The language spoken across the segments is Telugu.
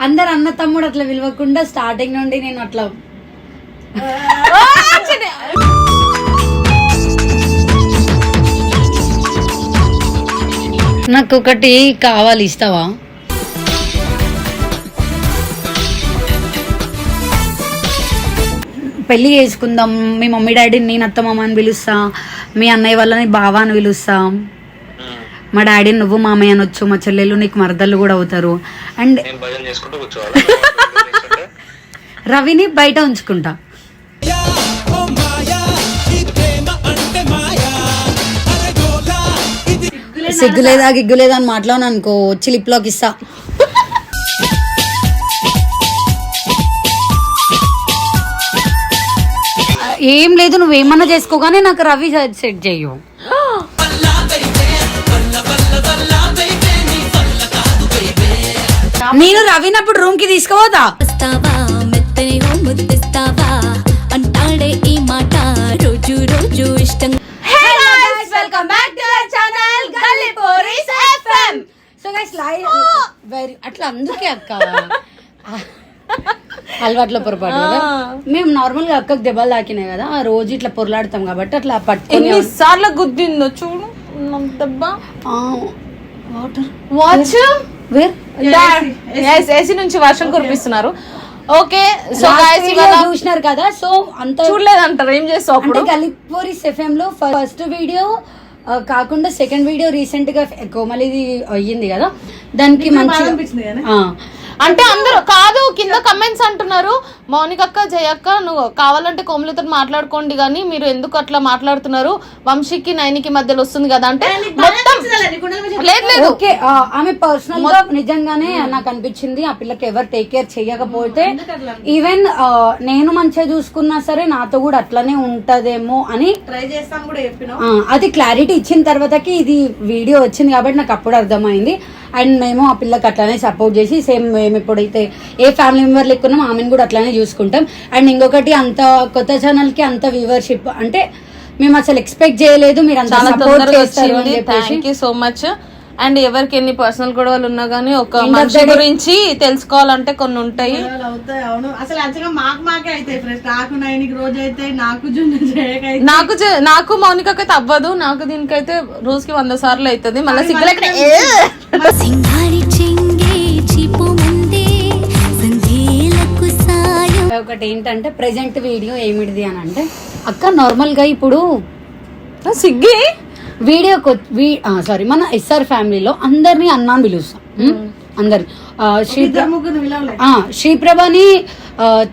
అందరు అన్న తమ్ముడు అట్లా విలువకుండా స్టార్టింగ్ నుండి నేను అట్లా నాకు ఒకటి కావాలి ఇస్తావా? పెళ్ళి చేసుకుందాం మీ మమ్మీ డాడీని నేను అత్తమామ అని పిలుస్తా మీ అన్నయ్య వాళ్ళని బావా అని పిలుస్తా. మా డాడీని నువ్వు మామయ్య అనొచ్చు మా చెల్లెలు నీకు మరదళ్ళు కూడా అవుతారు. అండ్ రవిని బయట ఉంచుకుంటా. సిగ్గులేదా గిగ్గులేదా అని మాట్లాడను అనుకో వచ్చి లిప్లోకి ఇస్తా. ఏం లేదు నువ్వేమన్నా చేసుకోగానే నాకు రవి సెట్ చెయ్యు నేను రవినప్పుడు రూమ్కి తీసుకుపోతా అంటాడే ఈ మాట రోజు రోజు ఇష్టం. Welcome back to our channel Galli Poris FM so guys live very అట్లా అందుకే అక్క. అలవాట్లో పొరపాటు కదా? మేము నార్మల్గా అక్కకు దెబ్బలు తాకినాయి కదా ఆ రోజు ఇట్లా పొరలాడతాం కాబట్టి అట్లా పట్టుకొని ఎన్నిసార్లు గుద్దిందో చూడు దెబ్బ. వాటర్ వాచ్ వేర్ ఏసీ నుంచి వర్షం కురిపిస్తున్నారు. ఓకే సో గాయస్ ఇవాళ చూసినారు కదా సో అంత చూడలేదంటారు ఏం చేస్తావు అంటే అప్పుడు? గలిపోరీస్ ఎఫ్ఎం లో ఫస్ట్ వీడియో కాకుండా సెకండ్ వీడియో రీసెంట్గా కోమలిది అయ్యింది కదా దానికి మంచి అంటే అందరూ కాదు కింద కమెంట్స్ అంటున్నారు. మౌనిక అక్క జయక్క నువ్వు కావాలంటే కోమలితో మాట్లాడుకోండి కానీ మీరు ఎందుకు అట్లా మాట్లాడుతున్నారు? వంశీకి నైనికి మధ్యలో వస్తుంది కదా అంటే మొత్తం లేదు? లేదు ఓకే ఆమె పర్సనల్గా నిజంగానే నాకు అనిపించింది. ఆ పిల్లకి ఎవరు టేక్ కేర్ చేయకపోతే ఈవెన్ నేను మంచిగా చూసుకున్నా సరే నాతో కూడా అట్లనే ఉంటదేమో అని ట్రై చేస్తాను కూడా చెప్పిన అది క్లారిటీ ఇచ్చిన తర్వాతకి ఇది వీడియో వచ్చింది కాబట్టి నాకు అప్పుడు అర్థమైంది. అండ్ మేము ఆ పిల్లకి అట్లానే సపోర్ట్ చేసి సేమ్ మేము ఎప్పుడైతే ఏ ఫ్యామిలీ మెంబర్ లెక్కున్నాం ఆమెను కూడా అట్లానే చూసుకుంటాం. అండ్ ఇంకొకటి అంత కొత్త ఛానల్కి అంత వ్యూవర్షిప్ అంటే మేము అసలు ఎక్స్పెక్ట్ చేయలేదు మీరు అంత సపోర్ట్ చేస్తారు అని చెప్పేసి. సో మచ్ అండ్ ఎవరికి ఎన్ని పర్సనల్ గొడవలు ఉన్నా గానీ ఒక మనిషి గురించి తెలుసుకోవాలంటే కొన్ని ఉంటాయి. అవుతాయి అవును. అసలు యాక్చువల్గా మాకు మాకే అవుతాయి ఫ్రెండ్స్. నాకు నైన్కి రోజు అయితే నాకు మౌనికకైతే అవ్వదు. నాకు దీనికైతే రోజుకి వంద సార్లు అవుతుంది. మళ్ళీ సిగ్గులెక్క ఒకటి ఏంటంటే ప్రెసెంట్ వీడియో ఏమిటిది అని అంటే అక్క నార్మల్గా ఇప్పుడు సిగ్గి వీడియో సారీ మన ఎస్ఆర్ ఫ్యామిలీలో అందరినీ అన్నా అని పిలుస్తాం? అందరి శ్రీప్రభని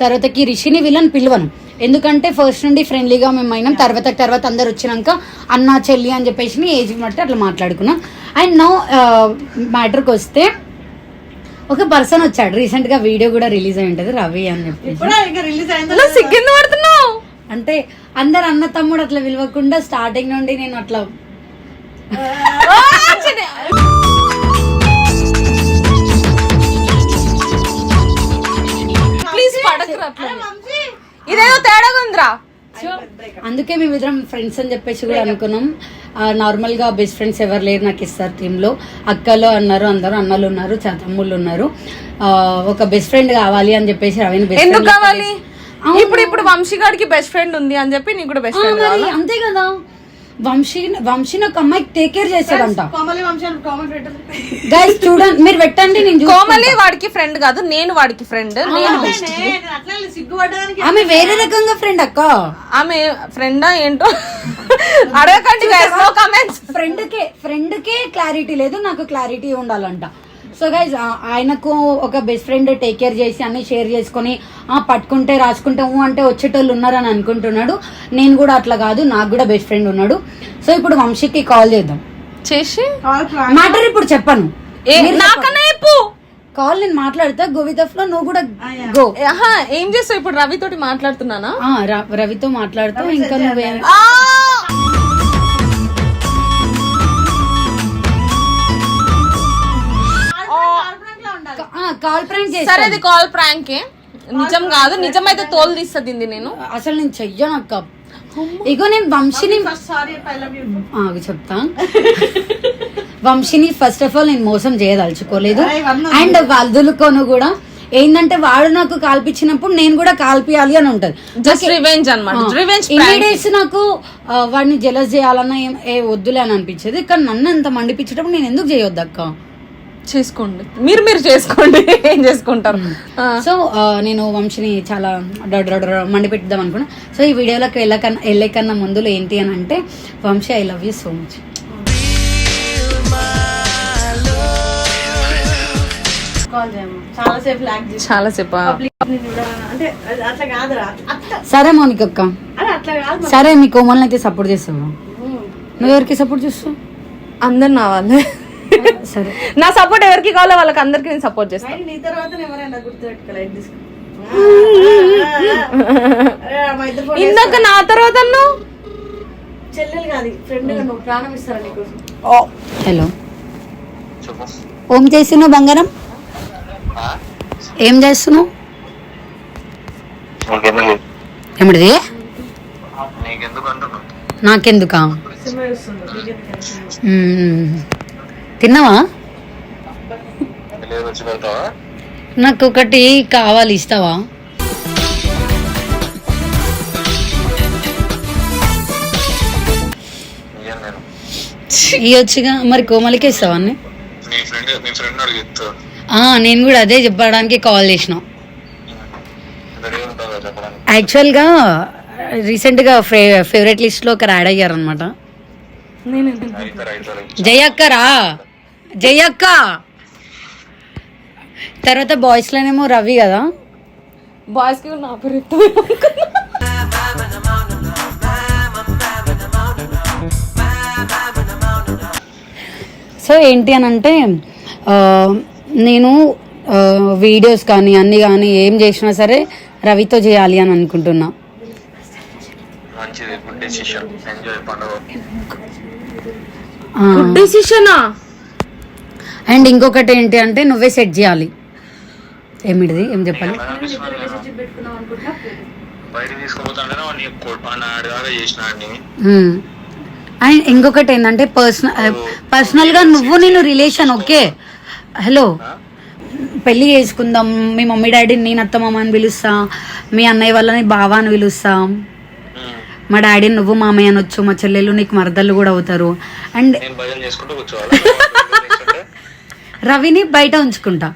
తర్వాతకి రిషిని వీళ్ళని పిలవను. ఎందుకంటే ఫస్ట్ నుండి ఫ్రెండ్లీగా మేము అయినాం తర్వాత తర్వాత అందరు వచ్చినాక అన్న చెల్లి అని చెప్పేసి ఏజ్ బట్టి అట్లా మాట్లాడుకున్నాం. అండ్ నో మ్యాటర్కి వస్తే ఒక పర్సన్ వచ్చాడు. రీసెంట్గా వీడియో కూడా రిలీజ్ అయి ఉంటది రవి అని సిగ్గింది పడుతున్నావు? అంటే అందరు అన్న తమ్ముడు అట్లా పిలవకుండా స్టార్టింగ్ నుండి నేను అట్లా ప్లీజ్ పడకురా. ఇదేదో తేడాగా ఉందిరా అందుకే మేమిద్దరం ఫ్రెండ్స్ అని చెప్పేసి కూడా అనుకున్నాం. నార్మల్గా బెస్ట్ ఫ్రెండ్స్ ఎవరు లేరు నాకు ఇస్తారు టీమ్లో అక్కలు అన్నారు అందరూ అన్నలు ఉన్నారు తమ్ముళ్ళు ఉన్నారు. ఒక బెస్ట్ ఫ్రెండ్ కావాలి అని చెప్పేసి రవిని బెస్ట్ ఎందుకు కావాలి? ఇప్పుడు ఇప్పుడు వంశీ గారికి బెస్ట్ ఫ్రెండ్ ఉంది అని చెప్పి నీకు కూడా బెస్ట్ ఫ్రెండ్ అంతే కదా. వంశీ వంశీని ఒక అమ్మాయికి టేక్ కేర్ కోమలి కామన్ పెట్టదు గైస్ చూడండి మీరు పెట్టండి నేను. కోమలి వాడికి ఫ్రెండ్ కాదు నేను వాడికి ఫ్రెండ్ నేను ఆమె వేరే రకంగా ఫ్రెండ్ అక్క. ఆమె ఫ్రెండా ఏంటో? అడగకండి నో కమెంట్స్ ఫ్రెండ్ కే ఫ్రెండ్ కే క్లారిటీ లేదు నాకు క్లారిటీ ఉండాలంట. సో గైజ్ ఆయనకు ఒక బెస్ట్ ఫ్రెండ్ టేక్ కేర్ చేసి అన్ని షేర్ చేసుకొని ఆ పట్టుకుంటే రాసుకుంటే ఊ అంటే వచ్చేటోళ్ళు ఉన్నారని అనుకుంటున్నాడు. నేను కూడా అట్లా కాదు నాకు కూడా బెస్ట్ ఫ్రెండ్ ఉన్నాడు. సో ఇప్పుడు వంశీకి కాల్ చేద్దాం. చేసి? మ్యాటర్ ఇప్పుడు చెప్పను. కాల్ నేను మాట్లాడతా గోవిత ఫ్లో నువ్వు కూడా గో ఏం చేస్తావు? ఇప్పుడు రవి తోటి మాట్లాడుతున్నానా రవితో మాట్లాడుతూ ఇంకా నువ్వే కాల్ ప్రాంక్ సరే అది కాల్ ప్రాంకే. నిజం కాదు నిజమైతే తోలు తీస్తుంది నేను. అసలు నేను చెయ్యను అక్క. ఇగో నేను వంశీని ఆగు చెప్తా. వంశీని ఫస్ట్ ఆఫ్ ఆల్ నేను మోసం చేయదలుచుకోలేదు. అండ్ వదులుకోను కూడా. ఏంటంటే వాడు నాకు కాల్పించినప్పుడు నేను కూడా కాల్పియాలి అని ఉంటది. జస్ట్ రివెంజ్ అనమాట రివెంజ్ ఇమీడియట్స్ నాకు ఆ, వాడిని జలస్ చేయాలన్నా ఏం- ఏ వద్దులే అని అనిపించేది. కానీ నన్ను ఎంత మండిపించేటప్పుడు నేను ఎందుకు చేయొద్దు అక్క చేసుకోండి. మీరు మీరు చేసుకోండి. ఏం చేసుకుంటారు. సో నేను వంశిని చాలా మండి పెట్టుదాం అనుకున్నా. సో ఈ వీడియోలోకి వెళ్ళకన్నా వెళ్ళే కన్నా ముందులో ఏంటి అని అంటే Vamshi I love you so much సరే మౌనిక అక్క సరే మీ కోమల్ని అయితే సపోర్ట్ చేస్తావు? నువ్వు ఎవరికి సపోర్ట్ చేస్తావు? అందరు నా వాళ్ళే. సరే. నా సపోర్ట్ ఎవరికి కావాలో వాళ్ళకి అందరికి నేను సపోర్ట్ చేస్తాను నీ తర్వాత ఎవరైనా గుర్తుపెట్టుకో లైట్ తీసుకో ఆ, మా ఇద్దరు phone ఇందాక నా తర్వాత నువ్వు చెల్లెలు కాదు ఫ్రెండ్ నువ్వు ప్రాణం ఇస్తారా నీకోసం? హలో. ఓం చేస్తున్నావు బంగారం? ఏం చేస్తున్నావు? ఏమిటిది? నీకెందుకు తిన్నావా? నాకు ఒకటి కావాలి ఇస్తావా? ఇవ్వచ్చుగా మరి కోమలికి ఇస్తావా అన్నీ? నేను కూడా అదే చెప్పడానికి కాల్ చేసిన. యాక్చువల్గా రీసెంట్గా ఫే ఫేవరెట్ లిస్ట్లో ఒకరు యాడ్ అయ్యారనమాట అవుతారు జయక్కరా జయక్క. తర్వాత బాయ్స్లోనేమో రవి కదా. బాయ్స్కి నా పేరు. సో ఏంటి అని అంటే నేను వీడియోస్ కానీ అన్ని కానీ ఏం చేసినా సరే రవితో చేయాలి అని అనుకుంటున్నా. గుడ్ డెసిషన్ ఎంజాయ్ పండుగ గుడ్ డెసిషనా అండ్ ఇంకొకటి ఏంటి అంటే నువ్వే సెట్ చేయాలి. ఏమిటిది? ఏం చెప్పాలి. అండ్ ఇంకొకటి ఏంటంటే పర్సనల్ పర్సనల్గా నువ్వు నేను రిలేషన్ ఓకే? హలో? పెళ్ళి చేసుకుందాం. మీ మమ్మీ డాడీని నేను అత్తమామ అని పిలుస్తా. మీ అన్నయ్య వాళ్ళని బావ అని పిలుస్తా. మా డాడీని నువ్వు మామయ్య అనొచ్చు. మా చెల్లెలు నీకు మరదళ్ళు కూడా అవుతారు. అండ్ రవిని బయట ఉంచుకుంటా.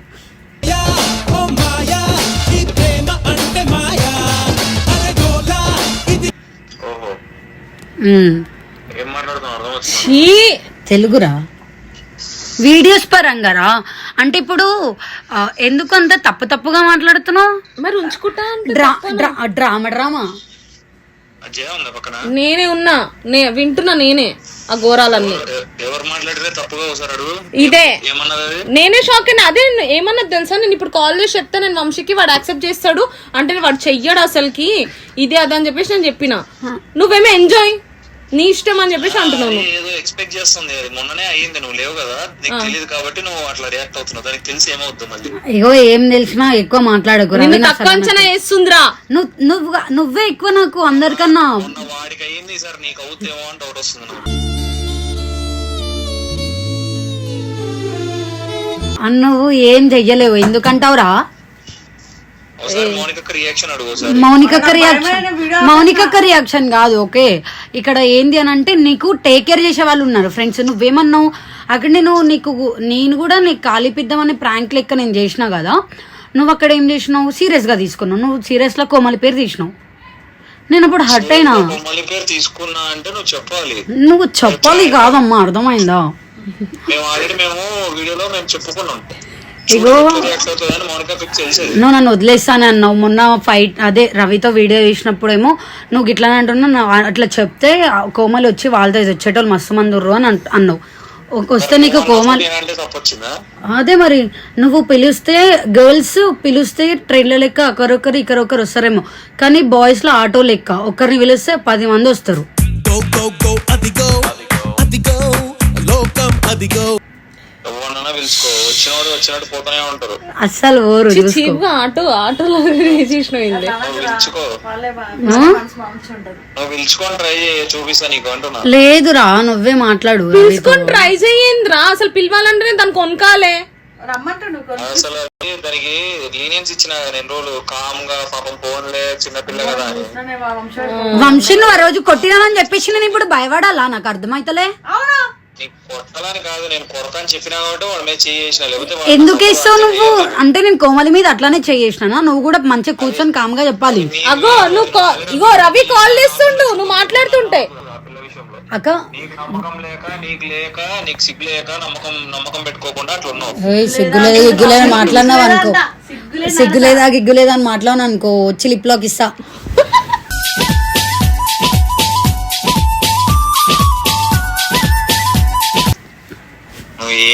తెలుగురా? వీడియోస్ పరంగారా అంటే ఇప్పుడు ఎందుకు అంత తప్పు తప్పుగా మాట్లాడుతున్నావు? మరి ఉంచుకుంటా డ్రామా డ్రామా? నేనే ఉన్నా. నే వింటున్నా నేనే ఆ ఘోరాలన్నీ. ఎ- ఎవరు మాట్లాడితే తప్పుగా ఒకసారి అడుగు. ఇదే. నేనే షాక్ అయినా. అదే ఏమన్నా తెలుసా? నేను ఇప్పుడు కాల్ చేసి చెప్తే. నేను వంశీకి వాడు యాక్సెప్ట్ చేస్తాడు. అంటే వాడు చెయ్యడు అసలుకి. ఇదే అదని చెప్పేసి నేను చెప్పిన. నువ్వేమో ఎంజాయ్ నీ ఇష్టం అని చెప్పేసి అంటున్నావు అది ఏదో ఎక్స్పెక్ట్ చేస్తుంది. అది మొన్ననే అయ్యింది. నువ్వు లేవు కదా. నీకు తెలియదు కాబట్టి నువ్వు అట్లా రియాక్ట్ అవుతున్నావు. దానికి తెలిసి ఏమవుతుంది మళ్ళీ. ఇగో ఏం తెలిసినా ఎక్కువ మాట్లాడకు నిన్ను రవి తక్కువ అంచనా వేస్తుందిరా నువ్వు నువ్వు నువ్వే ఎక్కువ నాకు అందరికన్నా. మొన్న వాడికి అయ్యింది సార్ నీకు అవుతేమో అని డౌట్ వస్తుంది నాకు. అన్న నువ్వు ఏం చెయ్యలేవు. ఎందుకంటావురా? మౌనికక్క రియాక్షన్ మౌనికక్క రియాక్షన్ కాదు ఓకే. ఇక్కడ ఏంది అని అంటే నీకు టేక్ కేర్ చేసే వాళ్ళు ఉన్నారు ఫ్రెండ్స్ నువ్వేమన్నావు? అక్కడ నేను నీకు నేను కూడా నీకు కాలిపిద్దామని ప్రాంక్ లెక్క నేను చేసినా కదా నువ్వు అక్కడ ఏం చేసినావు? సీరియస్గా తీసుకున్నావు. నువ్వు సీరియస్లో కోమలి పేరు తీసినావు. నేను అప్పుడు హర్ట్ అయినా? మళ్ళీ పేరు తీసుకున్నా అంటే నువ్వు చెప్పాలి. నువ్వు చెప్పాలి కాదమ్మా అర్థమైందా? మేము ఆల్రెడీ మేము వీడియోలో మేము చెప్పుకున్నాం. ఇగో. నువ్వు నన్ను వదిలేస్తాను అన్నావు. మొన్న ఫైట్ అదే రవితో వీడియో చేసినప్పుడేమో నువ్వు ఇట్లానే అంటున్నావు నా- అట్లా చెప్తే కోమలు వచ్చి వాళ్ళతో వచ్చేటోళ్ళు మస్తు మంది ఉర్రు అని అన్నావు. ఒక- వస్తే నీకు కోమలు అదే మరి నువ్వు పిలిస్తే గర్ల్స్ పిలిస్తే ట్రైన్ల లెక్క ఒకరొకరు ఇకరొకరు వస్తారేమో. కానీ బాయ్స్లో ఆటో లెక్క ఒకరిని పిలిస్తే పది మంది వస్తారు. ఎవరన్నా పిలుచుకో. వచ్చినవాడు వచ్చినట్టు పోతూనే ఉంటారు. అస్సలు ఓరు చూసుకో. చీప్గా ఆటో ఆటోలో పిలుచుకో. నువ్వు పిలుచుకొని ట్రై చేయి చూపిస్తా నీకు అంటున్నా. లేదురా నువ్వే మాట్లాడు. తీసుకొని ట్రై చేయండిరా అసలు పిలవాలంటేనే దానికి కొనకాలే. అసలు అది దానికి లీనియన్స్ ఇచ్చిన నేను రోజులు. కామ్గా పాపం ఫోన్లే చిన్నపిల్ల కదా వంశీ నువ్వు ఆ రోజు కొట్టినానని చెప్పేసి నేను ఇప్పుడు భయపడాలా? నాకు అర్థమైతలే. ఎందుకు అట్లా నువ్వు. అంటే నేను కోమలి మీద అట్లానే చేసినా నువ్వు కూడా మంచిగా కూర్చొని కామ్గా చెప్పాలి అగో నువ్వు ఇగో రవి కాల్ చేస్తుండు నువ్వు మాట్లాడుతుంటే అక్క సిగ్గులేదు గిగ్గులేదు అని మాట్లాడినావు అనుకో సిగ్గులే సిగ్గులేదా గిగ్గులేదా అని మాట్లాడినా అనుకో వచ్చి లిప్లోకి ఇస్తా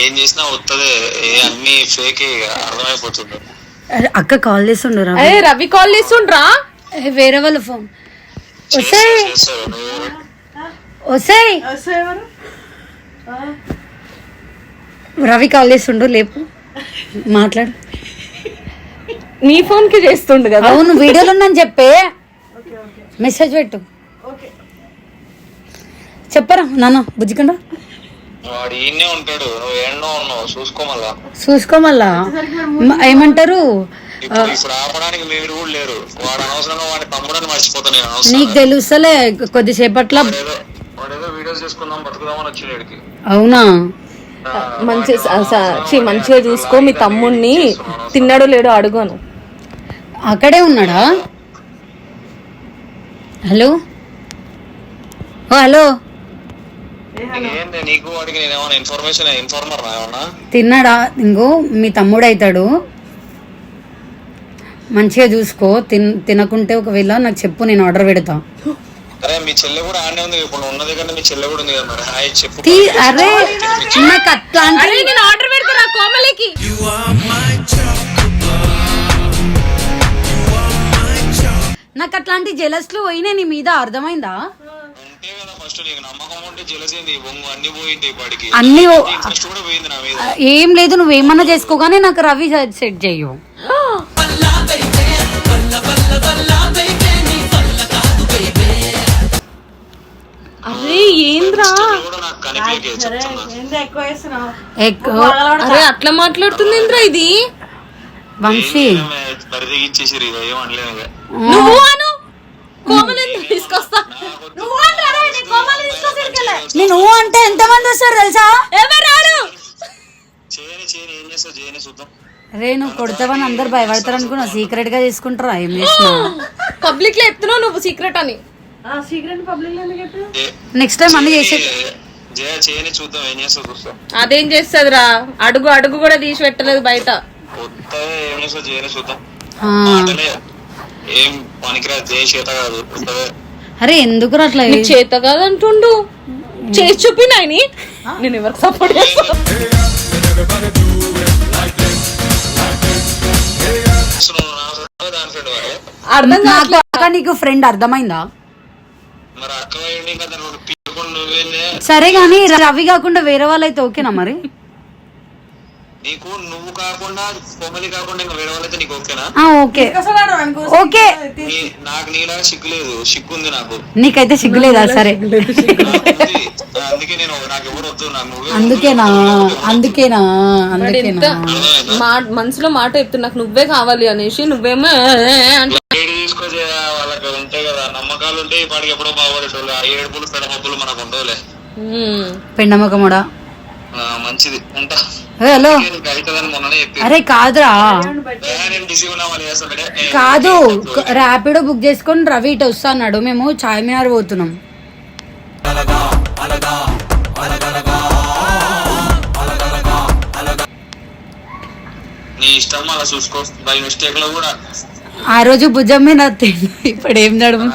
ఏం చేసినా వస్తుంది అన్ని ఫేక్ అర్థమైపోతుంది. అరే, అక్క కాల్ చేస్తుండు అరే రవి కాల్ చేస్తుండ్రా? వేరే వాళ్ళ ఫోన్ వస్తే చేస్తావు నువ్వు వస్తే వస్తే ఎవరు? రవి కాల్ చేస్తుండు లేపు. మాట్లాడు. నీ ఫోన్కి చేస్తుండు కదా? అవును వీడియోలో ఉందని చెప్పే. మెసేజ్ పెట్టు. ఓకే. చెప్పరా నాన్న బుజ్జికండ? వాడు ఈయనే ఉంటాడు. నువ్వు ఎన్నో ఉన్నావు? చూసుకో మళ్ళా. చూసుకో మళ్ళా. మ- ఏమంటారు? ఇప్పుడు ఇప్పుడు ఆపడానికి మీరు కూడా లేరు. వాడు అనవసరంగా వాడి తమ్ముడని మర్చిపోతా నేను నీకు తెలుస్తలే కొద్దిసేపట్లో. వాడేదో వాడేదో వీడియోస్ చేసుకుందాం బతుకుదామని వచ్చి వీడికి అవునా? మంచి మంచిగా చూసుకో మీ తమ్ముణ్ణి. తిన్నాడో లేడో అడుగును. అక్కడే ఉన్నాడా? హలో? ఓ హలో? ఏంటి నీకు వాడికి నేను ఏమైనా ఇన్ఫర్మేషన్ ఇన్ఫార్మర్ ఏమన్నా? తిన్నాడా? ఇంకో మీ తమ్ముడు అవుతాడు మంచిగా చూసుకో తిన్ తినకుంటే ఒకవేళ నాకు చెప్పు నేను ఆర్డర్ పెడతా. అరే మీ చెల్లె కూడా ఆడనే ఉంది ఇప్పుడు ఉన్న దగ్గర మీ చెల్లె కూడా ఉంది కదా మరి. హాయ్ చెప్పు. తీ అరే నాకు అట్లాంటి అరే నేను ఆర్డర్ కోమలికి. chocolate. నాకు అట్లాంటి జలస్లు పోయినాయి నీ మీద అర్థమైందా? అన్ని ఏం లేదు నువ్వేమన్నా చేసుకోగానే నాకు రవి సెట్ చెయ్యు అరే ఏంద్రా? ఎక్కువ అట్లా మాట్లాడుతుంది ఏంద్రా ఇది? వంశీ. నువ్వు అను కోమలి తీసుకొస్తా నువ్వు అంటారా నీ కోమలు తీసుకొచ్చి ఊ అంటే ఎంతమంది వస్తారు తెలుసా? ఎవరాడు చేయని చేయని ఏం చేస్తావు? చేయని చూద్దాం. రే నువ్వు కొడతావని అందరు భయపడతారు అనుకున్నా సీక్రెట్గా తీసుకుంటారా ఏం చేసినా పబ్లిక్లో ఎత్తున్నావు నువ్వు సీక్రెట్ అని. ఆ సీక్రెట్ పబ్లిక్లో ఎందుకు చెప్పావు? ఏ- నెక్స్ట్ టైం అన్ని చేసే జయ చేయని చూద్దాం. ఏం చేస్తావు? చూస్తాం అదేం చేస్తుందిరా? అడుగు అడుగు కూడా తీసి పెట్టలేదు బయట. కాదు. అరే ఎందుకు అట్లా చేత కాదంటుండు. చేసి చూపి నాయని నేను ఎవరికి సపోర్ట్ అర్థం నాకు అక్క నీకు ఫ్రెండ్ అర్థమైందా సరే గానీ రవి కాకుండా వేరే వాళ్ళైతే ఓకేనా మరి? నీకు నువ్వు కాకుండా కొమ్మలి కాకుండా ఇంకా వేరే వాళ్ళైతే నీకు ఓకేనా? ఆ, ఓకే. ఓకే. నీ- నాకు నీలాగా సిగ్గు లేదు సిగ్గు ఉంది నాకు. నీకైతే సిగ్గులేదా సరే. నాకు ఉంది. అందుకే నేను నాకు ఎవరు వద్దు నాకు నువ్వే వద్దు. అందుకేనా అందుకేనా. అందుకేనా? మా మనసులో మాట చెప్తున్నా నాకు నువ్వే కావాలి అనేసి నువ్వేమో ఏ ఏ అంటే. ఏడు తీసుకొచ్చే వాళ్ళకి ఉంటాయి కదా నమ్మకాలు ఉంటే ఇప్పటికి ఎప్పుడో బాగుపడేటోళ్ళు. ఆ ఏడుపులు పెడమప్పులు మనకు ఉండవులే. ఉమ్. పెండమొకముడా మంచిది. హలో. అరే కాదురా. కాదు ర్యాపిడో బుక్ చేసుకొని రవి ఇటు వస్తా అన్నాడు మేము చార్మినార్ పోతున్నాం. నీ ఇష్టం అలా చూసుకో. బై మిస్టేక్లో కూడా. ఆ రోజు భుజం మీద ఇప్పుడు ఏం నడుము?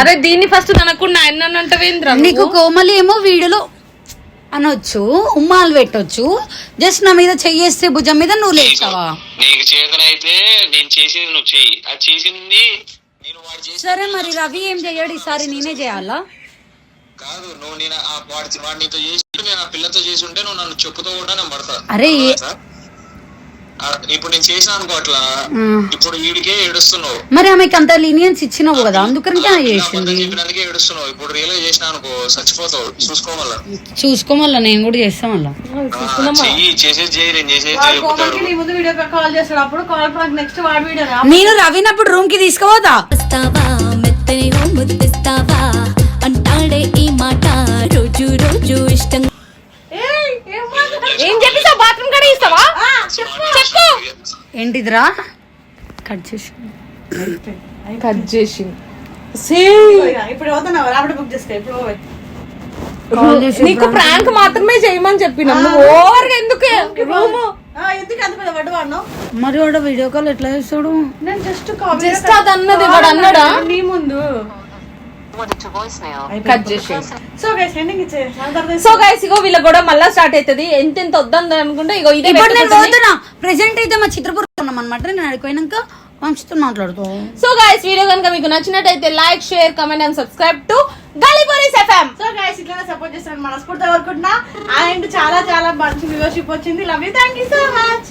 అరే దీన్ని ఫస్ట్ తనకుండా ఆయన అంటవేంద్రా నీకు కోమలి ఏమో వీడియోలో అనొచ్చు ఉమ్మాలు పెట్టొచ్చు. జస్ట్ నా మీద చెయ్యేస్తే భుజం మీద నువ్వు లేచావా? నీకు చేతనైతే నేను చేసేది నువ్వు చెయ్యి. అది చేసింది నేను వాడు చేసి సరే మరి రవి ఏం చెయ్యాడు ఈసారి నేనే చేయాలా? కాదు నువ్వు నేను ఆ వాడి నీతో చేసి నేను ఆ పిల్లతో చేసి ఉంటే నువ్వు నన్ను చెప్పుతో కూడా నేను పడతా. అరే ఇప్పుడు నేను చేసిన అనుకో అట్లా ఇప్పుడు వీడికే ఏడుస్తున్నావు. మరి ఆమెకి అంత లీనియన్స్ ఇచ్చినావు కదా అందుకని చేసింది. చెప్పినందుకే ఏడుస్తున్నావు. ఇప్పుడు రియల్గా చేసిన అనుకో చచ్చిపోతావు. చూసుకోమల్లా చూసుకోమల్లా నేను కూడా చేస్తాం మళ్ళా. చెయ్యి చేసేది చేయి నేను చేసేది అప్పుడు నేను రవినప్పుడు రూమ్కి ముద్దిస్తావా? అంటాడే ఈ మాట. రోజు రోజు ఇష్టం ఏం చెప్పేసావు? బాత్రూమ్ కడ ఇస్తావా? చెప్పు. ఏంటిదిరా? కట్ చేసి కట్ చేసి ఇప్పుడు బుక్ చేసుకో ఇప్పుడు నీకు ప్రాంక్ మాత్రమే చేయమని చెప్పిన నువ్వు ఓవర్ ఎందుకు రూమ్? ఆ, ఎందుకు అంత పెద్ద వడ్డు వాడినావు? మరి వాడు వీడియో కాల్ ఎట్లా చేస్తాడు? నేను జస్ట్ అది అన్నది, వాడు అన్నాడా? నీ ముందు. కట్ చేసి సో గైస్ ఎండింగ్ ఇచ్చే. సో గైస్ ఇగో వీళ్ళ కూడా మళ్ళా స్టార్ట్ అవుతుంది ఎంత ఎంత వద్దని అనుకుంటే ఇగో ఇదే ఇప్పుడు నేను. పోతున్నా ప్రెసెంట్ అయితే మా చిత్రపురం ఉన్నాం అనమాట నేను అడిగిపోయినాక వంశతో మాట్లాడుతూ. సో గైస్ వీడియో కనుక మీకు నచ్చినట్టయితే like share comment and subscribe to Galiporis FM so guys ఇట్లానే సపోర్ట్ చేస్తాను మనస్ఫూర్తిగా కోరుకుంటున్నా. అండ్ చాలా చాలా మంచి వ్యూవర్షిప్ వచ్చింది. Love you thank you so much